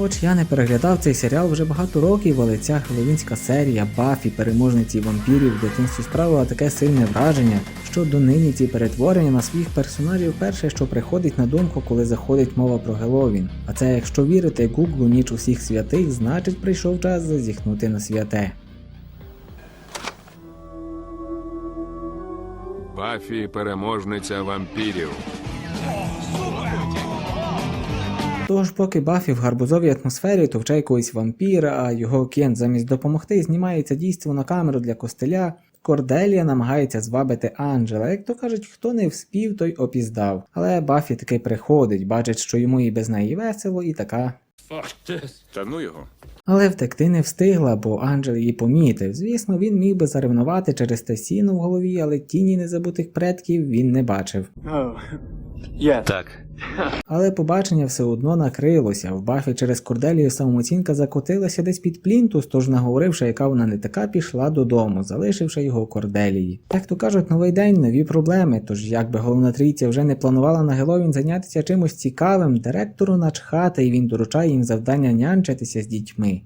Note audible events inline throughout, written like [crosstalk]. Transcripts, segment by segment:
Хоч я не переглядав цей серіал вже багато років, але ця хеллоуінська серія Бафі, переможниці вампірів в дитинстві справила таке сильне враження, що донині ці перетворення на своїх персонажів перше, що приходить на думку, коли заходить мова про Геловін. А це, якщо вірити Гуглу ніч усіх святих, значить прийшов час зазіхнути на святе. Бафі переможниця вампірів. Тож, поки Бафі в гарбузовій атмосфері товче якогось вампіра, а його кент замість допомогти знімається дійство на камеру для костеля, Корделія намагається звабити Анджела. Як то кажуть, хто не вспів, той опіздав. Але Бафі таки приходить, бачить, що йому і без неї весело, і така. Та ну його. Але втекти не встигла, бо Анджел її помітив. Звісно, він міг би заревнувати через те сіно в голові, але тіні незабутих предків він не бачив. Oh. Так, Але побачення все одно накрилося. В бафі через Корделію самооцінка закотилася десь під плінтус, тож наговоривши, яка вона не така, пішла додому, залишивши його Корделії. Як то кажуть, новий день, нові проблеми. Тож, якби головна трійця вже не планувала на Геловін зайнятися чимось цікавим, директору начхати, і він доручає їм завдання нянчитися з дітьми.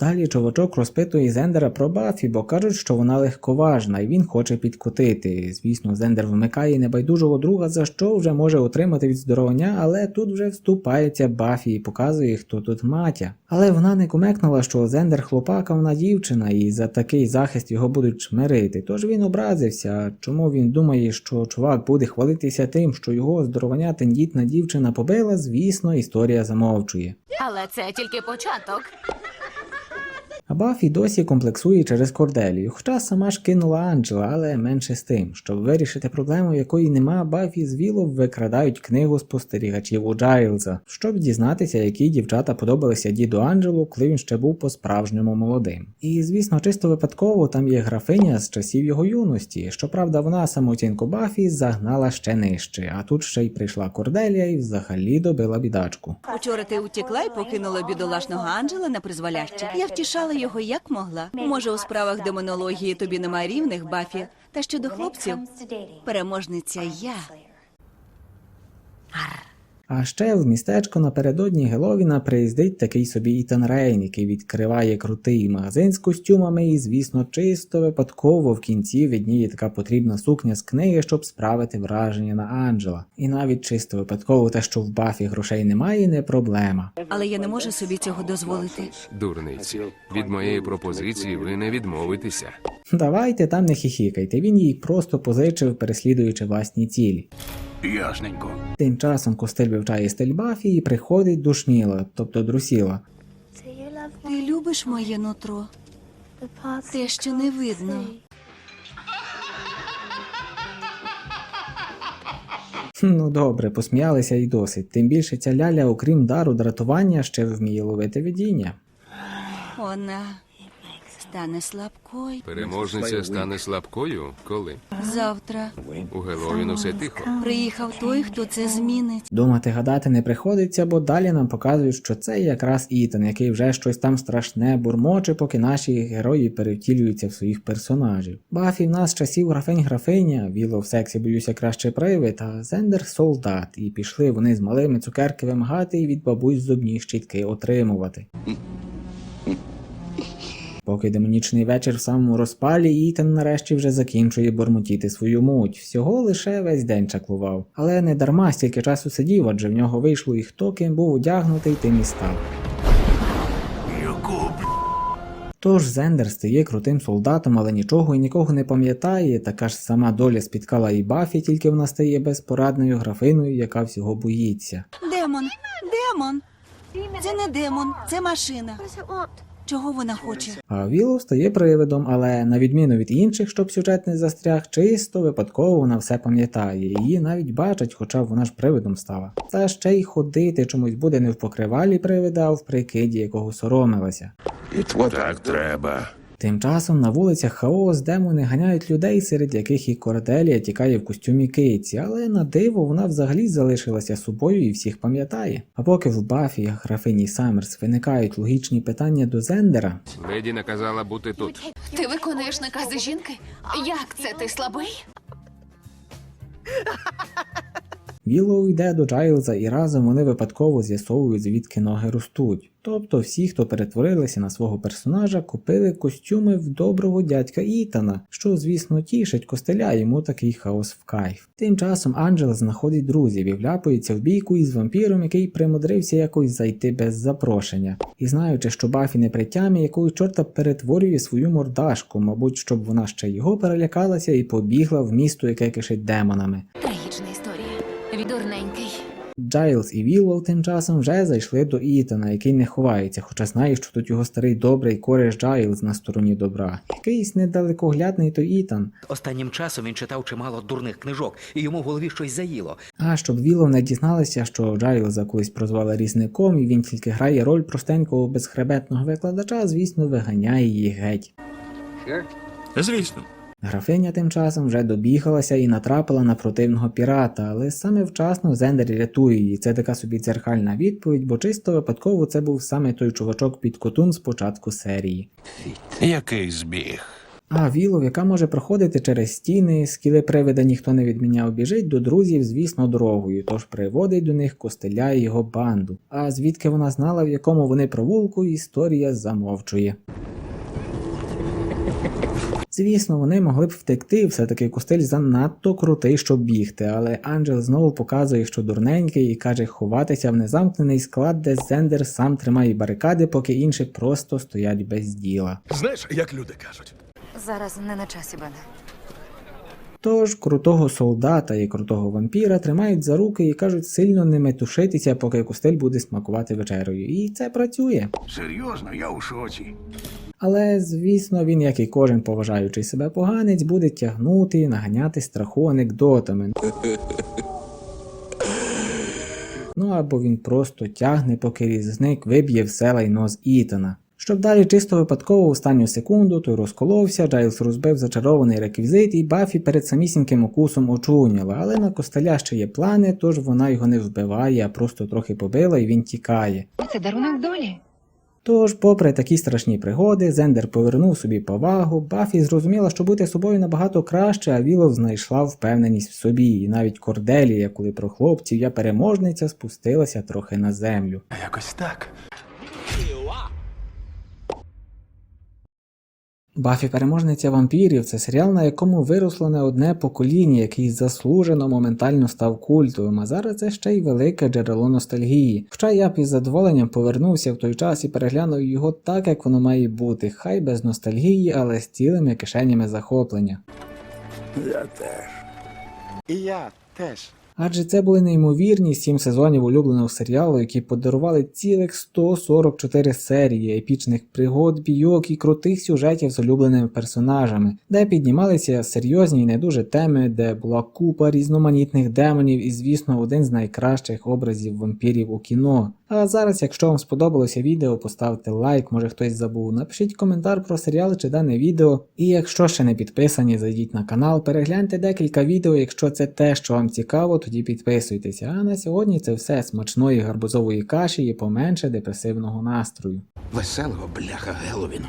Далі чувачок розпитує Зендера про Бафі, бо кажуть, що вона легковажна і він хоче підкотити. Звісно, Зендер вмикає небайдужого друга, за що вже може отримати від здоровання, але тут вже вступається Бафі і показує, хто тут матя. Але вона не кумекнула, що Зендер хлопака, вона дівчина, і за такий захист його будуть чмирити. Тож він образився. Чому він думає, що чувак буде хвалитися тим, що його здоровання тендітна дівчина побила, звісно, історія замовчує. Але це тільки початок. А Бафі досі комплексує через Корделію, хоча сама ж кинула Анджела, але менше з тим. Щоб вирішити проблему, якої нема, Бафі з Вілов викрадають книгу спостерігачів у Джайлза, щоб дізнатися, які дівчата подобалися діду Анджелу, коли він ще був по-справжньому молодим. І звісно, чисто випадково там є графиня з часів його юності. Щоправда, вона самооцінку Бафі загнала ще нижче, а тут ще й прийшла Корделія і взагалі добила бідачку. Учора ти утекла і покинула бідолашного Анджела на призволяще. Я втішала його як могла. Може, у справах демонології тобі немає рівних, Бафі. Та щодо хлопців, переможниця я. А ще в містечко напередодні Геловіна приїздить такий собі Ітан Рейн, який відкриває крутий магазин з костюмами, і, звісно, чисто випадково в кінці відніє така потрібна сукня з книги, щоб справити враження на Анджела. І навіть чисто випадково те, що в бафі грошей немає, не проблема. Але я не можу собі цього дозволити. Дурниці. Від моєї пропозиції ви не відмовитеся. Давайте там не хіхікайте, він їй просто позичив, переслідуючи власні цілі. Ясненько. Тим часом Костель вивчає стиль бафі і приходить душніла, тобто друсіла. Ти любиш моє нутро? Те, що не видно. Ну добре, посміялися і досить. Тим більше ця ляля, окрім дару дратування, ще вміє ловити видіння. Вона стане слабкою. Переможниця стане слабкою, коли Завтра у Геловін усе тихо. приїхав той, хто це змінить. Думати гадати не приходиться, бо далі нам показують, що це якраз Ітан, який вже щось там страшне бурмоче, поки наші герої перевтілюються в своїх персонажів. Бафі в нас з часів графень графиня, Віло в сексі боюся краще привид, а Зендер солдат, і пішли вони з малими цукерки вимагати і від бабусь зубні щітки отримувати. Поки демонічний вечір в самому розпалі, Ітан нарешті вже закінчує бормотіти свою муть. Всього лише весь день чаклував. Але не дарма стільки часу сидів, адже в нього вийшло і хто ким був одягнутий, тим і став. Тож Зендер стає крутим солдатом, але нічого і нікого не пам'ятає. Така ж сама доля спіткала і Бафі, тільки вона стає безпорадною графиною, яка всього боїться. Демон, демон. Це не демон, це машина. Чого вона хоче? А Віло стає привидом, але на відміну від інших, щоб сюжет не застряг, чисто випадково вона все пам'ятає. Її навіть бачать, хоча вона ж привидом стала. Та ще й ходити чомусь буде не в покривалі привида, а в прикиді, якого соромилася. Так треба. Тим часом на вулицях хаос демони ганяють людей, серед яких і Корделія тікає в костюмі киці, але на диво вона взагалі залишилася собою і всіх пам'ятає. А поки в Бафі графині Саммерс виникають логічні питання до Зендера, Леді наказала бути тут. Ти виконуєш накази жінки? Як це ти слабий? Віллоу йде до Джайлза і разом вони випадково з'ясовують, звідки ноги ростуть. Тобто всі, хто перетворилися на свого персонажа, купили костюми в доброго дядька Ітана, що, звісно, тішить костеля йому такий хаос в кайф. Тим часом Анджел знаходить друзів і вляпується в бійку із вампіром, який примудрився якось зайти без запрошення. І знаючи, що Бафі не при тямі, якого чорта перетворює свою мордашку, мабуть, щоб вона ще його перелякалася і побігла в місто, яке кишить демонами. Відурненький. Джайлз і Віллоу тим часом вже зайшли до Ітана, який не ховається, хоча знає, що тут його старий добрий кореш Джайлз на стороні добра. Якийсь недалекоглядний то Ітан. Останнім часом він читав чимало дурних книжок, і йому в голові щось заїло. А щоб Віллоу не дізналася, що Джайлза колись прозвали різником, і він тільки грає роль простенького безхребетного викладача, звісно, виганяє її геть. Звісно. Графиня тим часом вже добігалася і натрапила на противного пірата, але саме вчасно Зендер рятує її. Це така собі дзеркальна відповідь, бо чисто випадково це був саме той чувачок під котун з початку серії. Який збіг? А Вілов, яка може проходити через стіни, скіли привида ніхто не відміняв, біжить до друзів, звісно, дорогою, тож приводить до них костеля і його банду. А звідки вона знала, в якому вони провулку, історія замовчує. Звісно, вони могли б втекти, все-таки костель занадто крутий, щоб бігти, але Анджел знову показує, що дурненький, і каже ховатися в незамкнений склад, де Зендер сам тримає барикади, поки інші просто стоять без діла. Знаєш, як люди кажуть. Зараз не на часі, Бене. Тож крутого солдата і крутого вампіра тримають за руки і кажуть сильно не метушитися, поки костель буде смакувати вечерою. І це працює. Серйозно, я у шоці. Але, звісно, він, як і кожен поважаючий себе поганець, буде тягнути і наганяти страху анекдотами. [laughs] Ну або він просто тягне, поки різник виб'є все лайно з Ітана. Щоб далі чисто випадково в останню секунду той розколовся, Джайлз розбив зачарований реквізит, і Бафі перед самісіньким укусом очуняла, але на костеля ще є плани, тож вона його не вбиває, а просто трохи побила і він тікає. Це дарунок долі. Тож, попри такі страшні пригоди, Зендер повернув собі повагу, Баффі зрозуміла, що бути собою набагато краще, а Вілов знайшла впевненість в собі, і навіть Корделія, коли про хлопців я переможниця, спустилася трохи на землю. Якось так. Бафі переможниця вампірів це серіал, на якому виросло не одне покоління, який заслужено моментально став культовим, а зараз це ще й велике джерело ностальгії. Хоча я б із задоволенням повернувся в той час і переглянув його так, як воно має бути, хай без ностальгії, але з цілими кишенями захоплення. Я теж. І я теж. Адже це були неймовірні сім сезонів улюбленого серіалу, які подарували цілих 144 серії епічних пригод, бійок і крутих сюжетів з улюбленими персонажами, де піднімалися серйозні і не дуже теми, де була купа різноманітних демонів і, звісно, один з найкращих образів вампірів у кіно. А зараз, якщо вам сподобалося відео, поставте лайк, може хтось забув, напишіть коментар про серіал чи дане відео. І якщо ще не підписані, зайдіть на канал, перегляньте декілька відео, якщо це те, що вам цікаво, тоді підписуйтеся. А на сьогодні це все смачної гарбузової каші і поменше депресивного настрою. Веселого бляха Геловіну.